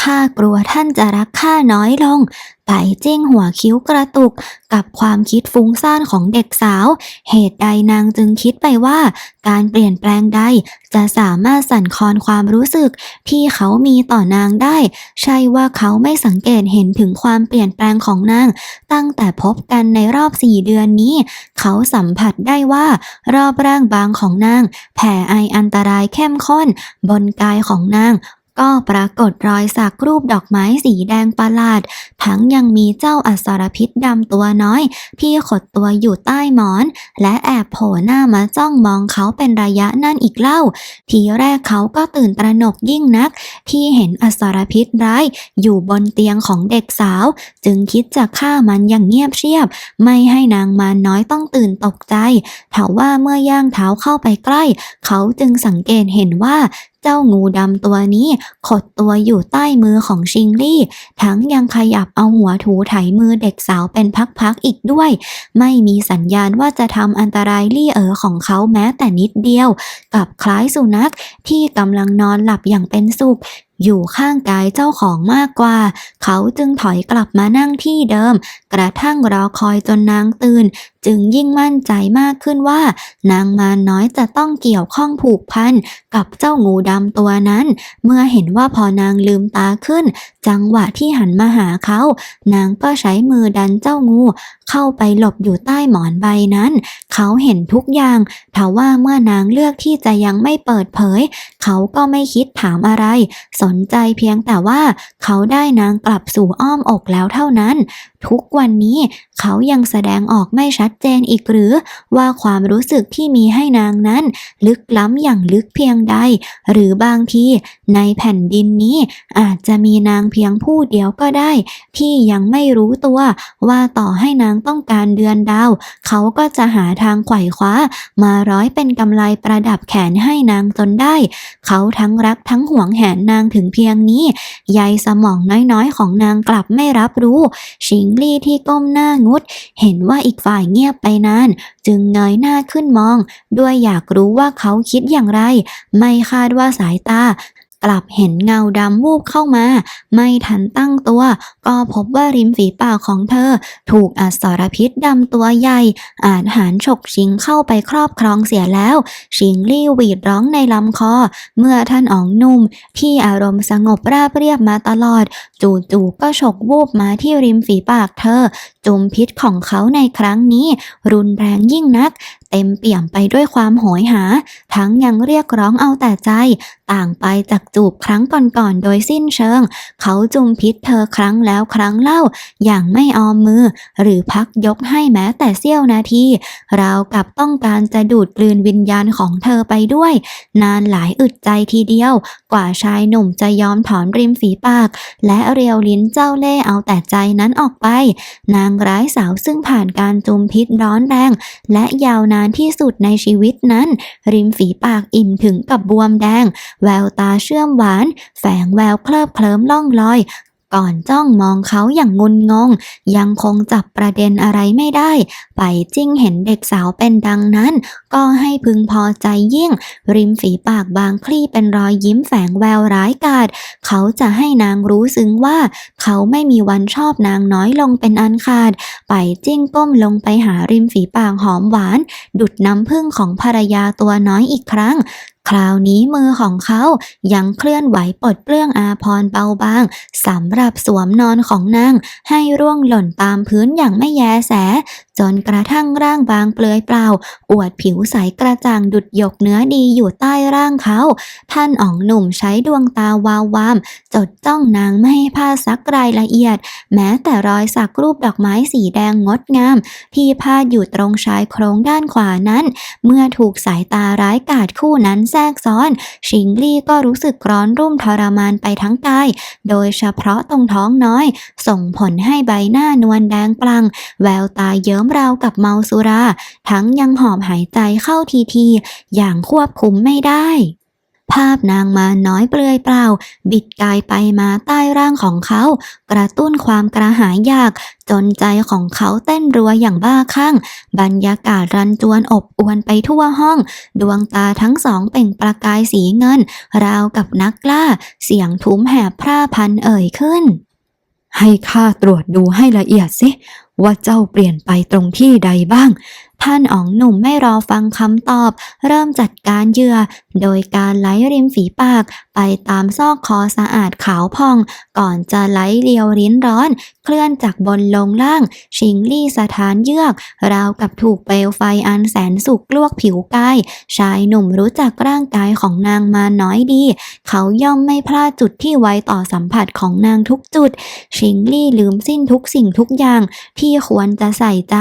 ข้ากลัวท่านจะรักข้าน้อยลง ไปจิ้งหัวคิ้วกระตุกกับความคิดฟุ้งซ่านของเด็กสาว เหตุใดนางจึงคิดไปว่า การเปลี่ยนแปลงใดจะสามารถสั่นคลอนความรู้สึก ที่เขามีต่อนางได้ ใช่ว่าเขาไม่สังเกตเห็นถึงความเปลี่ยนแปลงของนาง ตั้งแต่พบกันในรอบสี่เดือนนี้ เขาสัมผัสได้ว่า รอบร่างบางของนาง แผ่ไออันตรายเข้มข้น บนกายของนาง ก็ปรากฏรอยสักรูปดอกไม้สีแดงประหลาด ทั้งยังมีเจ้าอสรพิษดำตัวน้อย ที่ขดตัวอยู่ใต้หมอน และแอบโผล่หน้ามาจ้องมองเขาเป็นระยะนั่นอีกเล่า ทีแรกเขาก็ตื่นตระหนกยิ่งนัก ที่เห็นอสรพิษร้ายอยู่บนเตียงของเด็กสาว จึงคิดจะฆ่ามันอย่างเงียบเชียบ ไม่ให้นางมารน้อยต้องตื่นตกใจถาว่าเมื่อย่างเท้าเข้าไปใกล้ เขาจึงสังเกตเห็นว่า เจ้างูดำตัวนี้ขดตัวอยู่ใต้มือของชิงลี่ ทั้งยังขยับเอาหัวถูไถมือเด็กสาวเป็นพักๆอีกด้วย ไม่มีสัญญาณว่าจะทำอันตรายลี่เอ๋อของเขาแม้แต่นิดเดียว กับคล้ายสุนัขที่กำลังนอนหลับอย่างเป็นสุขอยู่ข้างกายเจ้าของมากกว่า เขาจึงถอยกลับมานั่งที่เดิม กระทั่งรอคอยจนนางตื่น จึงยิ่งมั่นใจมากขึ้นว่า นางมารน้อยจะต้องเกี่ยวข้องผูกพันกับเจ้างูดำตัวนั้น เมื่อเห็นว่าพอนางลืมตาขึ้น จังหวะที่หันมาหาเขา นางก็ใช้มือดันเจ้างู เข้าไปหลบอยู่ใต้หมอนใบนั้น เขาเห็นทุกอย่างทว่าเมื่อนางเลือกที่จะยังไม่เปิดเผย เขาก็ไม่คิดถามอะไร สนใจเพียงแต่ว่าเขาได้นางกลับสู่อ้อมอกแล้วเท่านั้น ทุกวันนี้เขายังแสดงออกไม่ชัดเจนอีกหรือ ว่าความรู้สึกที่มีให้นางนั้น ลึกล้ำอย่างลึกเพียงใด หรือบางทีในแผ่นดินนี้ อาจจะมีนางเพียงผู้เดียวก็ได้ ที่ยังไม่รู้ตัว ว่าต่อให้นางต้องการเดือนดาว เขาก็จะหาทางไขว่คว้า มาร้อยเป็นกำไลประดับแขนให้นางจนได้ เขาทั้งรักทั้งหวงแหนนางถึงเพียงนี้ใยสมองน้อยๆ ของนางกลับไม่รับรู้ชิงลี่ที่ก้มหน้างุด เห็นว่าอีกฝ่ายเงียบไปนาน จึงเงยหน้าขึ้นมอง ด้วยอยากรู้ว่าเขาคิดอย่างไร ไม่คาดว่าสายตา กลับเห็นเงาดำวูบเข้ามา ไม่ทันตั้งตัว ก็พบว่าริมฝีปากของเธอ ถูกอสรพิษดำตัวใหญ่ อาจหารฉกชิงเข้าไปครอบครองเสียแล้ว ชิงลี่หวีดร้องในลำคอ เมื่อท่านอ๋องนุ่ม ที่อารมณ์สงบราบเรียบมาตลอด จู่ๆก็ฉกวูบมาที่ริมฝีปากเธอจุมพิษของเขาในครั้งนี้ รุนแรงยิ่งนัก เต็มเปี่ยมไปด้วยความโหยหา ทั้งยังเรียกร้องเอาแต่ใจ ต่างไปจากจูบครั้งก่อนๆโดยสิ้นเชิง เขาจุมพิษเธอครั้งแล้วครั้งเล่า อย่างไม่ออมมือ หรือพักยกให้แม้แต่เสี้ยวนาทีราวกับต้องการจะดูดกลืนวิญญาณของเธอไปด้วย นานหลายอึดใจทีเดียว กว่าชายหนุ่มจะยอมถอนริมฝีปาก และเรียวลิ้นเจ้าเล่เอาแต่ใจนั้นออกไป นางร้ายสาวซึ่งผ่านการจุมพิษร้อนแรง และยาวนานที่สุดในชีวิตนั้น ริมฝีปากอิ่มถึงกับบวมแดง แววตาเชื่อมหวาน แฝงแววเคลิบเคลิ้มล่องลอย ก่อนจ้องมองเขาอย่างงุนงง ยังคงจับประเด็นอะไรไม่ได้ ไปจิ้งเห็นเด็กสาวเป็นดังนั้น ก็ให้พึงพอใจยิ่ง ริมฝีปากบางคลี่เป็นรอยยิ้มแฝงแววร้ายกาจเขาจะให้นางรู้ซึ้งว่า เขาไม่มีวันชอบนางน้อยลงเป็นอันขาด ไปจิ้งก้มลงไปหาริมฝีปากหอมหวาน ดุดน้ำผึ้งของภรรยาตัวน้อยอีกครั้ง คราวนี้มือของเขายังเคลื่อนไหวปลดเปลื้องอาพรเบาบางสำหรับสวมนอนของนางให้ร่วงหล่นตามพื้นอย่างไม่แยแส จนกระทั่งร่างบางเปลือยเปล่า อวดผิวใสกระจ่างดุดหยกเนื้อดีอยู่ใต้ร่างเขา ท่านอ๋องหนุ่มใช้ดวงตาวาววาม จดจ้องนางไม่ให้พลาดสักรายละเอียด แม้แต่รอยสักรูปดอกไม้สีแดงงดงาม ที่พาดอยู่ตรงชายโครงด้านขวานั้น เมื่อถูกสายตาร้ายกาจคู่นั้นแทรกซ้อน ชิงลี่ก็รู้สึกร้อนรุ่มทรมานไปทั้งกาย โดยเฉพาะตรงท้องน้อย ส่งผลให้ใบหน้านวลแดงปลัง แววตาเยิ้มราวกับเมาสุรา ทั้งยังหอบหายใจเข้าทีที อย่างควบคุมไม่ได้ ภาพนางมาน้อยเปลือยเปล่า บิดกายไปมาใต้ร่างของเขา กระตุ้นความกระหายอยาก จนใจของเขาเต้นรัวอย่างบ้าคลั่ง บรรยากาศรันจวนอบอวนไปทั่วห้อง ดวงตาทั้งสองเปล่งประกายสีเงิน ราวกับนักล่าเสียงทุ้มแหบพร่าพันเอ่ยขึ้น ให้ข้าตรวจดูให้ละเอียดสิว่าเจ้าเปลี่ยนไปตรงที่ใดบ้าง ท่านอ๋องหนุ่มไม่รอฟังคำตอบ เริ่มจัดการเหยื่อ โดยการไล่ริมฝีปาก ไปตามซอกคอสะอาดขาวพอง ก่อนจะไล่เลียวลิ้นร้อน เคลื่อนจากบนลงล่าง ชิงลี่สถานเยือก ราวกับถูกเปลวไฟอันแสนสุกลวกผิวกาย ชายหนุ่มรู้จักร่างกายของนางมาน้อยดี เขาย่อมไม่พลาดจุดที่ไวต่อสัมผัสของนางทุกจุด ชิงลี่ลืมสิ้นทุกสิ่งทุกอย่าง ที่ควรจะใส่ใจ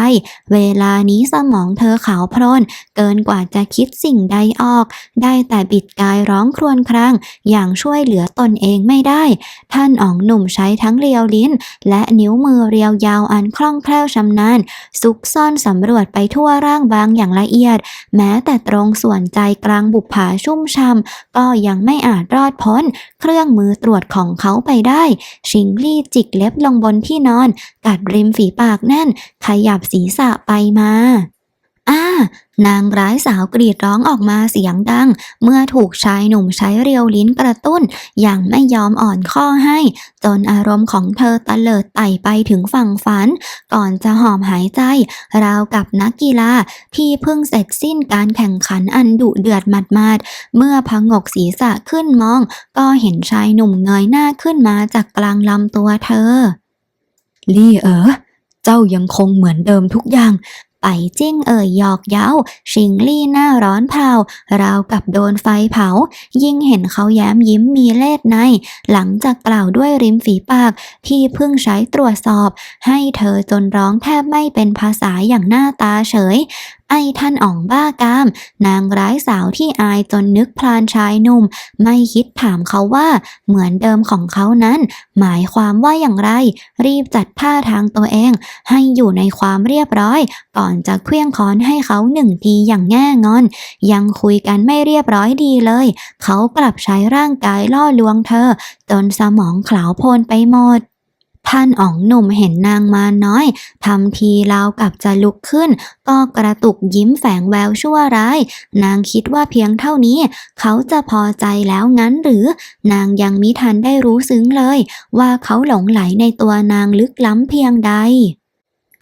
เวลานี้สมมองเธอขาวโพลนเกินกว่าจะคิดสิ่งใดออก ได้แต่บิดกายร้องครวญครางอย่างช่วยเหลือตนเองไม่ได้ ท่านอ๋องหนุ่มใช้ทั้งเรียวลิ้น และนิ้วมือเรียวยาวอันคล่องแคล่วชำนาญซุกซ่อนสำรวจไปทั่วร่างบางอย่างละเอียด แม้แต่ตรงส่วนใจกลางบุปผาชุ่มช่ำก็ยังไม่อาจรอดพ้น เครื่องมือตรวจของเขาไปได้ ชิงลี่จิกเล็บลงบนที่นอน กัดริมฝีปากแน่น ขยับศีรษะไปมา อ้านางร้ายสาวกรีดร้องออกมาเสียงดัง เมื่อถูกชายหนุ่มใช้เรียวลิ้นกระตุ้น อย่างไม่ยอมอ่อนข้อให้ จนอารมณ์ของเธอตะเลิดไต่ไปถึงฝั่งฝัน ก่อนจะหอมหายใจ ราวกับนักกีฬาที่เพิ่งเสร็จสิ้นการแข่งขันอันดุเดือดหมาดๆเมื่อพงกศีรษะขึ้นมอง ก็เห็นชายหนุ่มเงยหน้าขึ้นมาจากกลางลำตัวเธอ ลี่เอ๋อเจ้ายังคงเหมือนเดิมทุกอย่าง ไปจิ้งเอ่ยหยอกเย้า ชิงลี่หน้าร้อนเผา ราวกับโดนไฟเผา ยิ่งเห็นเขาแย้มยิ้มมีเล่ดใน หลังจากกล่าวด้วยริมฝีปาก ที่เพิ่งใช้ตรวจสอบ ให้เธอจนร้องแทบไม่เป็นภาษาอย่างหน้าตาเฉย ไอ้ท่านอ่องบ้ากาม นางร้ายสาวที่อายจนนึกพลานชายหนุ่ม ไม่คิดถามเขาว่าเหมือนเดิมของเขานั้น หมายความว่าอย่างไร รีบจัดท่าทางตัวเอง ให้อยู่ในความเรียบร้อย ก่อนจะเคลื่องค้อนให้เขาหนึ่งทีอย่างแง่งอน ยังคุยกันไม่เรียบร้อยดีเลย เขากลับใช้ร่างกายล่อลวงเธอ จนสมองขลาวโพลนไปหมด ท่านอ๋องหนุ่มเห็นนางมาน้อยทำทีราวกับจะลุกขึ้น ก็กระตุกยิ้มแฝงแววชั่วร้าย นางคิดว่าเพียงเท่านี้ เขาจะพอใจแล้วงั้นหรือ นางยังมิทันได้รู้ซึ้งเลย ว่าเขาหลงไหลในตัวนางลึกล้ำเพียงใด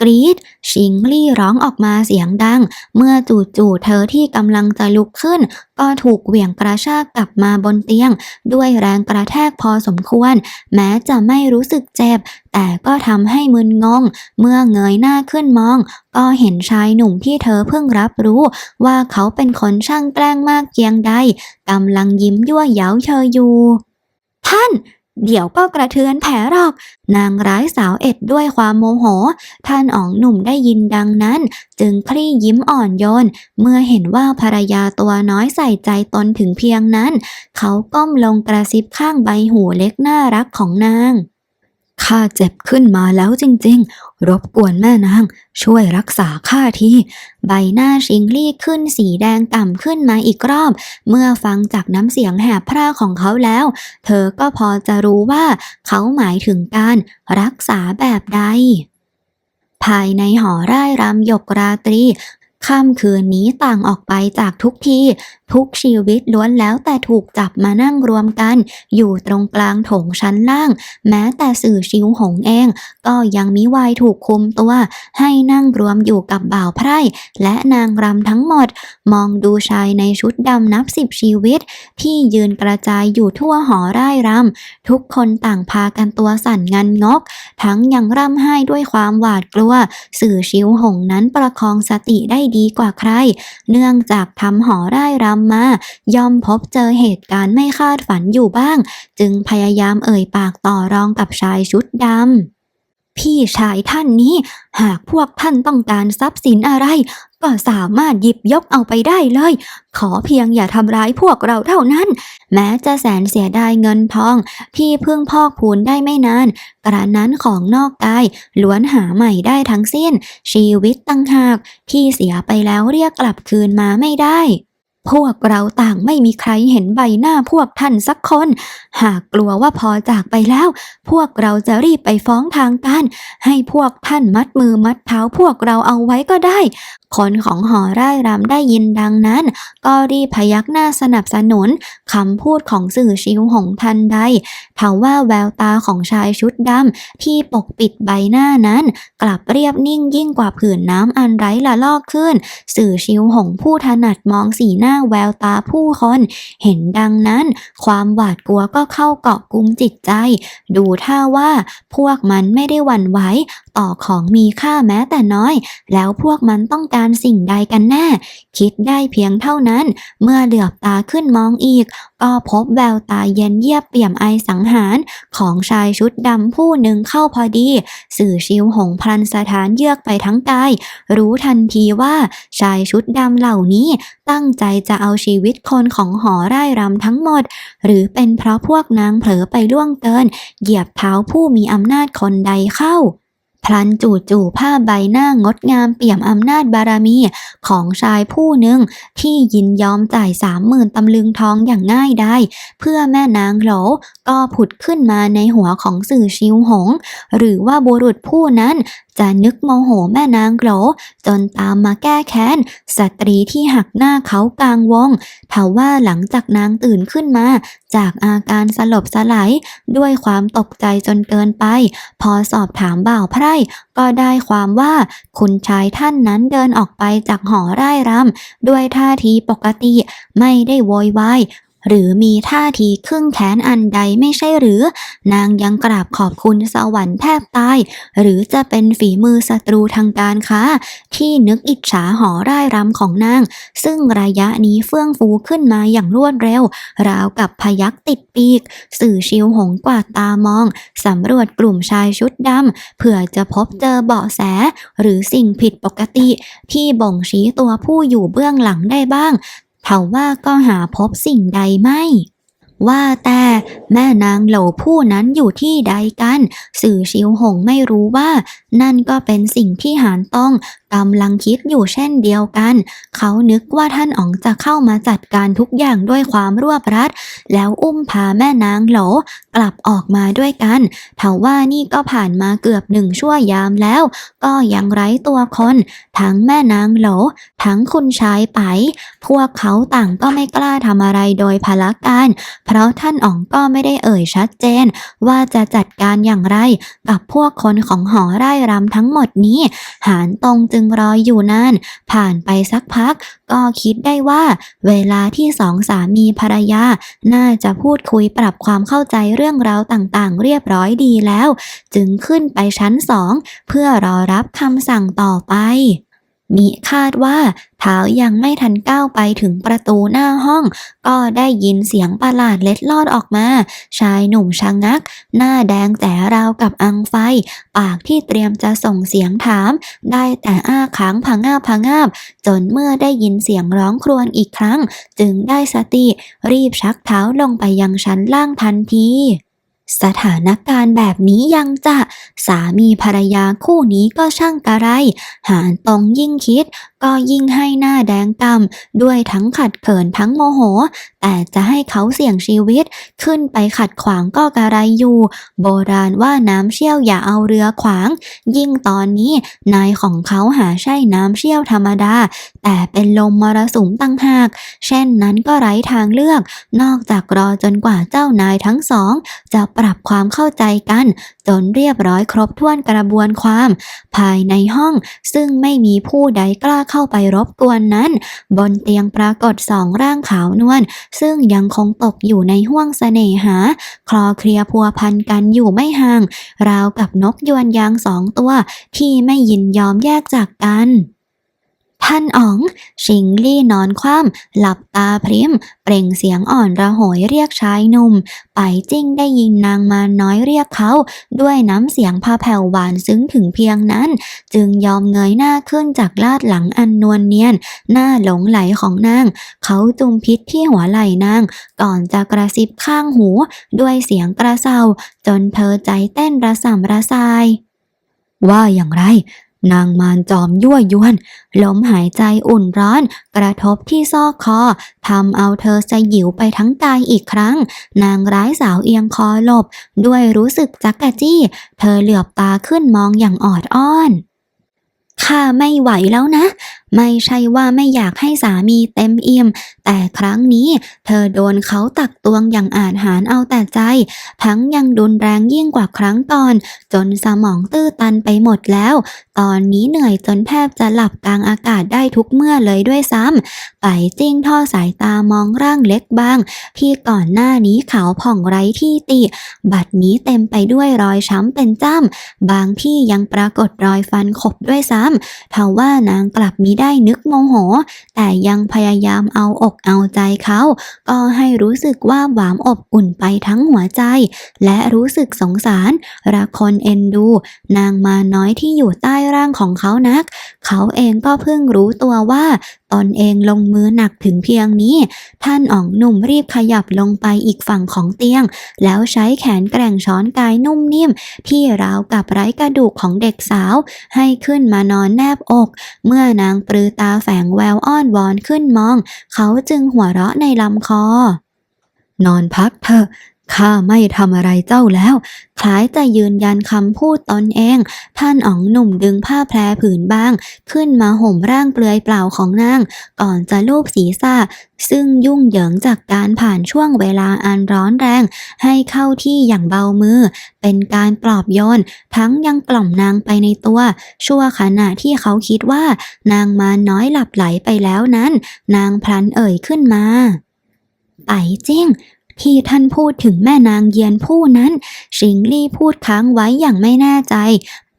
กรีดชิงลี่ร้องออกมาเสียงดัง เมื่อจู่ๆเธอที่กำลังจะลุกขึ้น ก็ถูกเหวี่ยงกระชากกลับมาบนเตียง ด้วยแรงกระแทกพอสมควร แม้จะไม่รู้สึกเจ็บ แต่ก็ทำให้มึนงง เมื่อเงยหน้าขึ้นมอง ก็เห็นชายหนุ่มที่เธอเพิ่งรับรู้ ว่าเขาเป็นคนช่างแกล้งมากเพียงใดกำลังยิ้มยั่วเย้าเธออยู่ ท่าน เดี๋ยวก็กระเทือนแผลหรอก นางร้ายสาวเอ็ดด้วยความโมโห ท่านอ๋องหนุ่มได้ยินดังนั้น จึงคลี่ยิ้มอ่อนโยน เมื่อเห็นว่าภรรยาตัวน้อยใส่ใจตนถึงเพียงนั้น เขาก้มลงกระซิบข้างใบหูเล็กน่ารักของนาง ข้าเจ็บขึ้นมาแล้วจริงๆ รบกวนแม่นาง ช่วยรักษาข้าที ใบหน้าชิงลี่ขึ้นสีแดงก่ำขึ้นมาอีกรอบ เมื่อฟังจากน้ำเสียงแหบพร่าของเขาแล้ว เธอก็พอจะรู้ว่าเขาหมายถึงการรักษาแบบใด ภายในหอร่ายรำหยกราตรีค่ำคืนนี้ต่างออกไปจากทุกที ทุกชีวิตล้วนแล้วแต่ถูกจับมานั่งรวมกัน อยู่ตรงกลางโถงชั้นล่าง แม้แต่สื่อชิวหงเอง ก็ยังมิวายถูกคุมตัว ให้นั่งรวมอยู่กับบ่าวไพร่ และนางรำทั้งหมด มองดูชายในชุดดำนับสิบชีวิต ที่ยืนกระจายอยู่ทั่วหอร่ายรำทุกคนต่างพากันตัวสั่นงันงก ทั้งยังร่ำไห้ด้วยความหวาดกลัว สื่อชิวหงนั้นประคองสติได้ดีกว่าใคร เนื่องจากทำหอร่ายรำมา ย่อมพบเจอเหตุการณ์ไม่คาดฝันอยู่บ้าง จึงพยายามเอ่ยปากต่อรองกับชายชุดดำพี่ชายท่านนี้ หากพวกท่านต้องการทรัพย์สินอะไร ก็สามารถหยิบยกเอาไปได้เลย ขอเพียงอย่าทำร้ายพวกเราเท่านั้น แม้จะแสนเสียดายเงินทอง ที่เพิ่งพอกพูนได้ไม่นาน กระนั้นของนอกกายล้วนหาใหม่ได้ทั้งสิ้น ชีวิตตั้งหากที่เสียไปแล้วเรียกกลับคืนมาไม่ได้ พวกเราต่างไม่มีใครเห็นใบหน้าพวกท่านสักคน หากกลัวว่าพอจากไปแล้ว พวกเราจะรีบไปฟ้องทางการ ให้พวกท่านมัดมือมัดเท้าพวกเราเอาไว้ก็ได้คนของหอร่ายรำได้ยินดังนั้น ก็รีพยักหน้าสนับสนุนคำพูดของสื่อชิวหงทันใดทว่าแววตาของชายชุดดำที่ปกปิดใบหน้านั้น กลับเรียบนิ่งยิ่งกว่าผืนน้ำอันไร้ละลอกขึ้น สื่อชิวหงผู้ถนัดมองสีหน้าแววตาผู้คน เห็นดังนั้น ความหวาดกลัวก็เข้าเกาะกุมจิตใจ ดูท่าว่าพวกมันไม่ได้หวั่นไหวต่อของมีค่าแม้แต่น้อย แล้วพวกมันต้องการสิ่งใดกันแน่ คิดได้เพียงเท่านั้น เมื่อเหลือบตาขึ้นมองอีก ก็พบแววตาเย็นเยียบเปี่ยมไอสังหาร ของชายชุดดำผู้หนึ่งเข้าพอดี สื่อชิวหงพลันสถานเยือกไปทั้งกาย รู้ทันทีว่าชายชุดดำเหล่านี้ตั้งใจจะเอาชีวิตคนของหอไร่รำทั้งหมด หรือเป็นเพราะพวกนางเผลอไปล่วงเกิน เหยียบเท้าผู้มีอำนาจคนใดเข้า พลันจู่จู่ๆผ้าใบหน้างดงามเปี่ยมอำนาจบารมีของชายผู้หนึ่งที่ยินยอมจ่ายสามหมื่นตำลึงทองอย่างง่ายได้ เพื่อแม่นางโหลก็ผุดขึ้นมาในหัวของสื่อชิวหง หรือว่าบุรุษผู้นั้น จะนึกโมโหแม่นางโหลจนตามมาแก้แค้น สตรีที่หักหน้าเขากลางวงทว่าหลังจากนางตื่นขึ้นมา จากอาการสลบสลายด้วยความตกใจจนเกินไป พอสอบถามบ่าวไพร่ก็ได้ความว่าคุณชายท่านนั้นเดินออกไปจากหอไร่รำด้วยท่าทีปกติไม่ได้โวยวาย หรือมีท่าทีครึ่งแขนอันใดไม่ใช่หรือ นางยังกราบขอบคุณสวรรค์แทบตาย หรือจะเป็นฝีมือศัตรูทางการค้า ที่นึกอิจฉาหอร่ายรำของนาง ซึ่งระยะนี้เฟื่องฟูขึ้นมาอย่างรวดเร็ว ราวกับพยักติดปีก สื่อชิวหงกว่าตามอง สำรวจกลุ่มชายชุดดำเผื่อจะพบเจอเบาะแส หรือสิ่งผิดปกติ ที่บ่งชี้ตัวผู้อยู่เบื้องหลังได้บ้าง เทว่าก็หาพบสิ่งใดไม่ ว่าแต่แม่นางเหล่าผู้นั้นอยู่ที่ใดกัน สื่อชิวหงไม่รู้ว่า นั่นก็เป็นสิ่งที่หานต้อง กำลังคิดอยู่เช่นเดียวกัน เขานึกว่าท่านอ๋องจะเข้ามาจัดการทุกอย่างด้วยความรวบรัด แล้วอุ้มพาแม่นางโหลกลับออกมาด้วยกันเทว่านี่ก็ผ่านมาเกือบหนึ่งชั่วยามแล้ว ก็ยังไร้ตัวคน ทั้งแม่นางโหล ทั้งคุณชายไป พวกเขาต่างก็ไม่กล้าทำอะไรโดยพละการ เพราะท่านอ๋องก็ไม่ได้เอ่ยชัดเจน ว่าจะจัดการอย่างไร กับพวกคนของหอไร่รำทั้งหมดนี้ หานตรงจึงรออยู่นานผ่านไปสักพัก ก็คิดได้ว่า เวลาที่สองสามีภรรยา น่าจะพูดคุยปรับความเข้าใจเรื่องราวต่างๆ เรียบร้อยดีแล้ว จึงขึ้นไปชั้นสองเพื่อรอรับคำสั่งต่อไป มิคาดว่าเท้ายังไม่ทันก้าวไปถึงประตูหน้าห้อง ก็ได้ยินเสียงประหลาดเล็ดลอดออกมา ชายหนุ่มชะงัก หน้าแดงแต่ราวกับอังไฟ ปากที่เตรียมจะส่งเสียงถาม ได้แต่อ้าค้างผางาบผางาบ จนเมื่อได้ยินเสียงร้องครวญอีกครั้ง จึงได้สติรีบชักเท้าลงไปยังชั้นล่างทันที สถานการณ์แบบนี้ยังจะ สามีภรรยาคู่นี้ก็ช่างกระไร หารตองยิ่งคิด ก็ยิ่งให้หน้าแดงกำด้วยทั้งขัดเขินทั้งโมโห แต่จะให้เขาเสี่ยงชีวิต ขึ้นไปขัดขวางก็กระไรอยู่ โบราณว่าน้ำเชี่ยวอย่าเอาเรือขวาง ยิ่งตอนนี้นายของเขาหาใช่น้ำเชี่ยวธรรมดา แต่เป็นลมมรสุมตั้งหาก เช่นนั้นก็ไร้ทางเลือก นอกจากรอจนกว่าเจ้านายทั้งสอง จะปรับความเข้าใจกัน จนเรียบร้อยครบถ้วนกระบวนความ ภายในห้องซึ่งไม่มีผู้ใดกล้าเข้าไปรบกวนนั้น บนเตียงปรากฏสองร่างขาวนวลซึ่งยังคงตกอยู่ในห้วงเสน่หา คลอเคลียพัวพันกันอยู่ไม่ห่าง ราวกับนกยวนยางสองตัว ที่ไม่ยินยอมแยกจากกัน ท่านอ๋อง ชิงลี่นอนคว่ำหลับตาพริม เปล่งเสียงอ่อนระโหยเรียกชายหนุ่ม ไปจิ้งได้ยินนางมาน้อยเรียกเขา ด้วยน้ำเสียงพาแผ่วหวานซึ้งถึงเพียงนั้น จึงยอมเงยหน้าขึ้นจากลาดหลังอันนวลเนียน หน้าหลงไหลของนาง เขาจุมพิษที่หัวไหล่นาง ก่อนจะกระซิบข้างหู ด้วยเสียงกระเซาจนเธอใจเต้นระส่ำระสาย ว่าอย่างไร นางมารจอมยั่วยวน ลมหายใจอุ่นร้อน กระทบที่ซอกคอทำเอาเธอสยิวไปทั้งกายอีกครั้ง นางร้ายสาวเอียงคอหลบ ด้วยรู้สึกจักกะจี้ เธอเหลือบตาขึ้นมองอย่างออดอ้อนข้าไม่ไหวแล้วนะ ไม่ใช่ว่าไม่อยากให้สามีเต็มอิ่ม แต่ครั้งนี้เธอโดนเขาตักตวงอย่างอาจหารเอาแต่ใจ ทั้งยังดุนแรงยิ่งกว่าครั้งก่อน จนสมองตื้อตันไปหมดแล้ว ตอนนี้เหนื่อยจนแทบจะหลับกลางอากาศได้ทุกเมื่อเลยด้วยซ้ำไปจิ้งท่อสายตามองร่างเล็กบาง ที่ก่อนหน้านี้ขาวผ่องไร้ที่ติ บัดนี้เต็มไปด้วยรอยช้ำเป็นจ้ำบางที่ยังปรากฏรอยฟันขบด้วยซ้ำทว่า นางกลับมิได้นึกโมโห แต่ยังพยายามเอาอกเอาใจเขา ก็ให้รู้สึกว่าหวามอบอุ่นไปทั้งหัวใจ และรู้สึกสงสารรักคนเอ็นดู นางมาน้อยที่อยู่ใต้ร่างของเขานัก เขาเองก็เพิ่งรู้ตัวว่า ตนเองลงมือหนักถึงเพียงนี้ ท่านอ๋องหนุ่มรีบขยับลงไปอีกฝั่งของเตียง แล้วใช้แขนแกร่งช้อนกายนุ่มนิ่ม ที่ราวกับไร้กระดูกของเด็กสาว ให้ขึ้นมานอนแนบอก เมื่อนางปรือตาแฝงแววอ้อนวอนขึ้นมอง เขาจึงหัวเราะในลำคอ นอนพักเถอะ ข้าไม่ทำอะไรเจ้าแล้ว คล้ายจะยืนยันคำพูดตนเอง ท่านอ๋องหนุ่มดึงผ้าแพรผืนบาง ขึ้นมาห่มร่างเปลือยเปล่าของนาง ก่อนจะลูบศีรษะ ซึ่งยุ่งเหยิงจากการผ่านช่วงเวลาอันร้อนแรง ให้เข้าที่อย่างเบามือ เป็นการปลอบโยน ทั้งยังกล่อมนางไปในตัว ชั่วขณะที่เขาคิดว่า นางมาน้อยหลับไหลไปแล้วนั้น นางพลันเอ่ยขึ้นมาไปจิ้ง ที่ท่านพูดถึงแม่นางเยียนผู้นั้น ชิงลี่พูดค้างไว้อย่างไม่แน่ใจ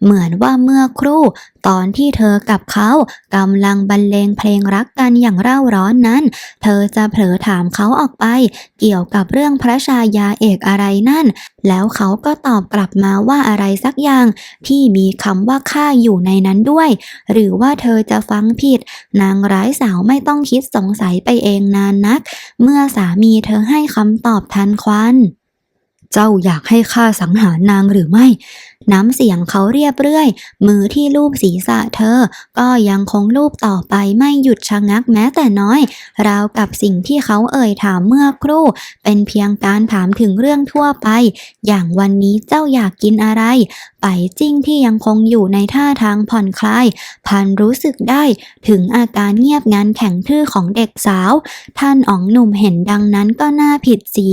เหมือนว่าเมื่อครู่ ตอนที่เธอกับเขากำลังบรรเลงเพลงรักกันอย่างเร่าร้อนนั้น เธอจะเผลอถามเขาออกไป เกี่ยวกับเรื่องพระชายาเอกอะไรนั่น แล้วเขาก็ตอบกลับมาว่าอะไรสักอย่าง ที่มีคำว่าข้าอยู่ในนั้นด้วย หรือว่าเธอจะฟังผิด นางร้ายสาวไม่ต้องคิดสงสัยไปเองนานนัก เมื่อสามีเธอให้คำตอบทันควัน เจ้าอยากให้ข้าสังหารนางหรือไม่ น้ำเสียงเขาเรียบเรื่อย มือที่ลูบศีรษะเธอ ก็ยังคงลูบต่อไปไม่หยุดชะงักแม้แต่น้อย ราวกับสิ่งที่เขาเอ่ยถามเมื่อครู่ เป็นเพียงการถามถึงเรื่องทั่วไป อย่างวันนี้เจ้าอยากกินอะไร ไปจิ้งที่ยังคงอยู่ในท่าทางผ่อนคลาย พันรู้สึกได้ถึงอาการเงียบงันแข็งทื่อของเด็กสาว ท่านอ๋องหนุ่มเห็นดังนั้นก็น่าผิดสี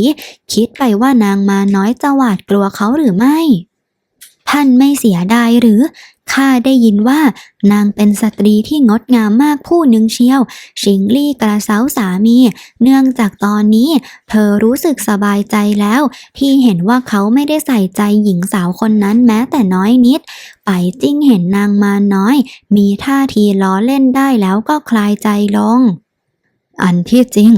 คิดไปว่านางมาน้อยจะหวาดกลัวเขาหรือไม่ ท่านไม่เสียดายหรือ ข้าได้ยินว่านางเป็นสตรีที่งดงามมากผู้หนึ่งเชียว ชิงลี่กระเซาสามี เนื่องจากตอนนี้ เธอรู้สึกสบายใจแล้ว ที่เห็นว่าเขาไม่ได้ใส่ใจหญิงสาวคนนั้นแม้แต่น้อยนิด ไปจิ้งเห็นนางมาน้อย มีท่าทีล้อเล่นได้แล้วก็คลายใจลง อันที่จริง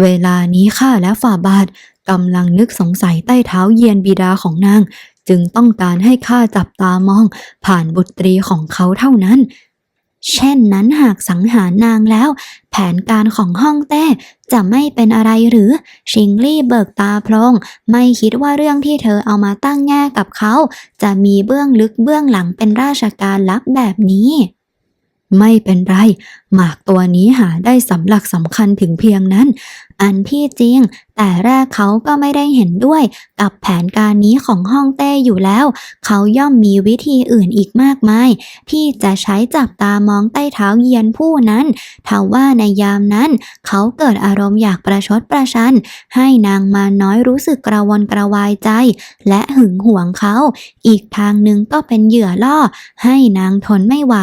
เวลานี้ข้าและฝ่าบาทกำลังนึกสงสัยใต้เท้าเยียนบิดาของนาง จึงต้องการให้ข้าจับตามองผ่านบุตรีของเขาเท่านั้น เช่นนั้นหากสังหารนางแล้ว แผนการของห้องแต้จะไม่เป็นอะไรหรือ ชิงลี่เบิกตาโพลงไม่คิดว่าเรื่องที่เธอเอามาตั้งแง่กับเขา จะมีเบื้องลึกเบื้องหลังเป็นราชการลับแบบนี้ ไม่เป็นไร หมากตัวนี้หาได้สำหลักสำคัญถึงเพียงนั้น อันที่จริง แต่แรกเขาก็ไม่ได้เห็นด้วยกับแผนการนี้ของฮ่องเต้อยู่แล้ว เขาย่อมมีวิธีอื่นอีกมากมาย ที่จะใช้จับตามองใต้เท้าเยียนผู้นั้นทว่าในยามนั้น เขาเกิดอารมณ์อยากประชดประชัน ให้นางมาน้อยรู้สึกกระวนกระวายใจ และหึงหวงเขา อีกทางหนึ่งก็เป็นเหยื่อล่อ ให้นางทนไม่ไหว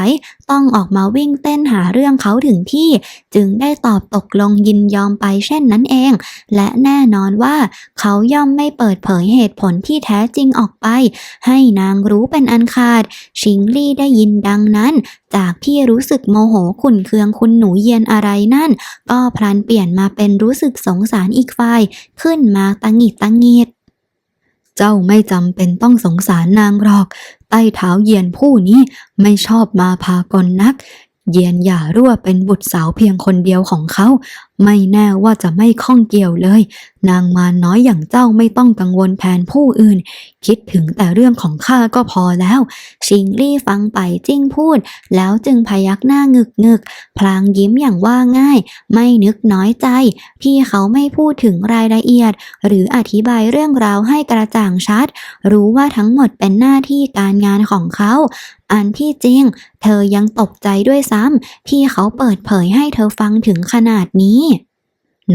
ต้องออกมาวิ่งเต้นหาเรื่องเขาถึงที่ จึงได้ตอบตกลงยินยอมไปเช่นนั้นเอง และแน่นอนว่า เขาย่อมไม่เปิดเผยเหตุผลที่แท้จริงออกไป ให้นางรู้เป็นอันขาด ชิงลี่ได้ยินดังนั้น จากที่รู้สึกโมโหขุนเคืองคุณหนูเย็นอะไรนั่น ก็พลันเปลี่ยนมาเป็นรู้สึกสงสารอีกฝ่าย ขึ้นมาตังหิดตังหิดเจ้าไม่จำเป็นต้องสงสารนางหรอกใต้เท้าเยียนผู้นี้ไม่ชอบมาพากลนัก เยียนหย่ารั่วเป็นบุตรสาวเพียงคนเดียวของเขา ไม่แน่ว่าจะไม่ข้องเกี่ยวเลย นางมาน้อยอย่างเจ้าไม่ต้องกังวลแทนผู้อื่น คิดถึงแต่เรื่องของข้าก็พอแล้ว ชิงลี่ฟังไปจิ้งพูด แล้วจึงพยักหน้างึกงึกพลางยิ้มอย่างว่าง่าย ไม่นึกน้อยใจที่เขาไม่พูดถึงรายละเอียด หรืออธิบายเรื่องราวให้กระจ่างชัด รู้ว่าทั้งหมดเป็นหน้าที่การงานของเขาอันที่จริง เธอยังตกใจด้วยซ้ำที่เขาเปิดเผยให้เธอฟังถึงขนาดนี้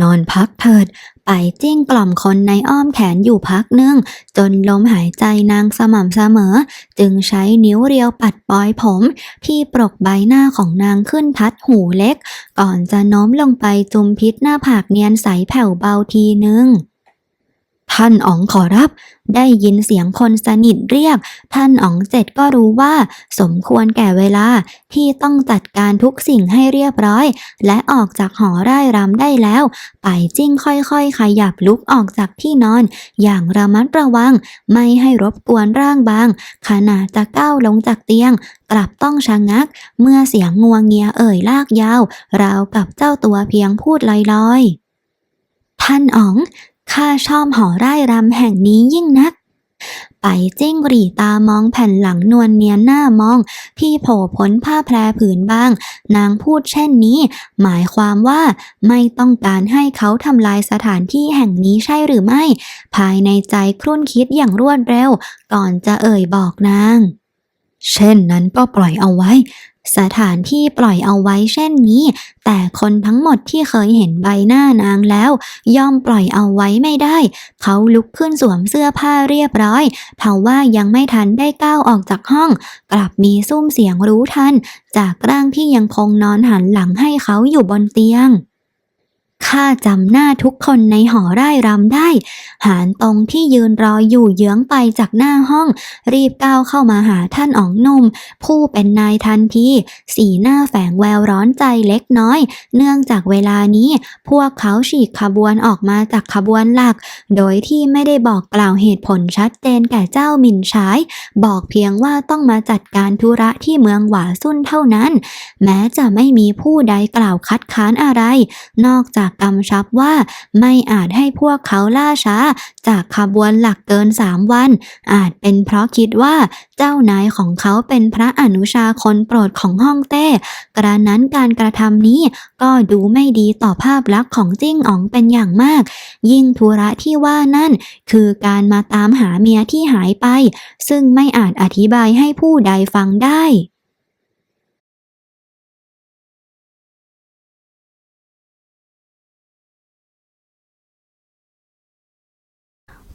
นอนพักเถิด ไปจิ้งกล่อมคนในอ้อมแขนอยู่พักหนึ่งจนลมหายใจนางสม่ำเสมอ จึงใช้นิ้วเรียวปัดปลอยผม ที่ปรกใบหน้าของนางขึ้นทัดหูเล็ก ก่อนจะโน้มลงไปจุมพิษหน้าผากเนียนใสแผ่วเบาทีนึง ท่านอ๋องขอรับ ได้ยินเสียงคนสนิทเรียก ท่านอ๋องเจ็ดก็รู้ว่า สมควรแก่เวลาที่ต้องจัดการทุกสิ่งให้เรียบร้อย และออกจากหอไร่รำได้แล้ว ไปจิ้งค่อยๆ ขยับลุกออกจากที่นอน อย่างระมัดระวัง ไม่ให้รบกวนร่างบาง ขณะจะก้าวลงจากเตียง กลับต้องชะงัก เมื่อเสียงงัวเงียเอ่ยลากยาวราวกับเจ้าตัวเพียงพูดลอยๆท่านอ๋อง ข้าชอบหอไร่รำแห่งนี้ยิ่งนัก ไปจิ้งหรีตามองแผ่นหลังนวลเนียนหน้ามองที่โผล่พ้นผ้าแพรผืนบาง นางพูดเช่นนี้ หมายความว่าไม่ต้องการให้เขาทำลายสถานที่แห่งนี้ใช่หรือไม่ ภายในใจครุ่นคิดอย่างรวดเร็ว ก่อนจะเอ่ยบอกนาง เช่นนั้นก็ปล่อยเอาไว้ สถานที่ปล่อยเอาไว้เช่นนี้ แต่คนทั้งหมดที่เคยเห็นใบหน้านางแล้ว ย่อมปล่อยเอาไว้ไม่ได้ เขาลุกขึ้นสวมเสื้อผ้าเรียบร้อยทว่ายังไม่ทันได้ก้าวออกจากห้อง กลับมีซุ้มเสียงรู้ทัน จากร่างที่ยังคงนอนหันหลังให้เขาอยู่บนเตียง ข้าจำหน้าทุกคนในหอร่ายรำได้ หานตรงที่ยืนรออยู่เยื้องไปจากหน้าห้อง รีบก้าวเข้ามาหาท่านอ๋องหนุ่ม ผู้เป็นนายทันที สีหน้าแฝงแววร้อนใจเล็กน้อย เนื่องจากเวลานี้ พวกเขาฉีกขบวนออกมาจากขบวนหลัก โดยที่ไม่ได้บอกกล่าวเหตุผลชัดเจนแก่เจ้าหมินฉาย บอกเพียงว่าต้องมาจัดการธุระที่เมืองหวาซุ่นเท่านั้น แม้จะไม่มีผู้ใดกล่าวคัดค้านอะไร นอกจากกำชับว่า ไม่อาจให้พวกเขาล่าช้า จากขบวนหลักเกินสามวัน อาจเป็นเพราะคิดว่าเจ้านายของเขาเป็นพระอนุชาคนโปรดของฮ่องเต้ กระนั้นการกระทำนี้ก็ดูไม่ดีต่อภาพลักษณ์ของจิ้งอ๋องเป็นอย่างมาก ยิ่งธุระที่ว่านั่น คือการมาตามหาเมียที่หายไป ซึ่งไม่อาจอธิบายให้ผู้ใดฟังได้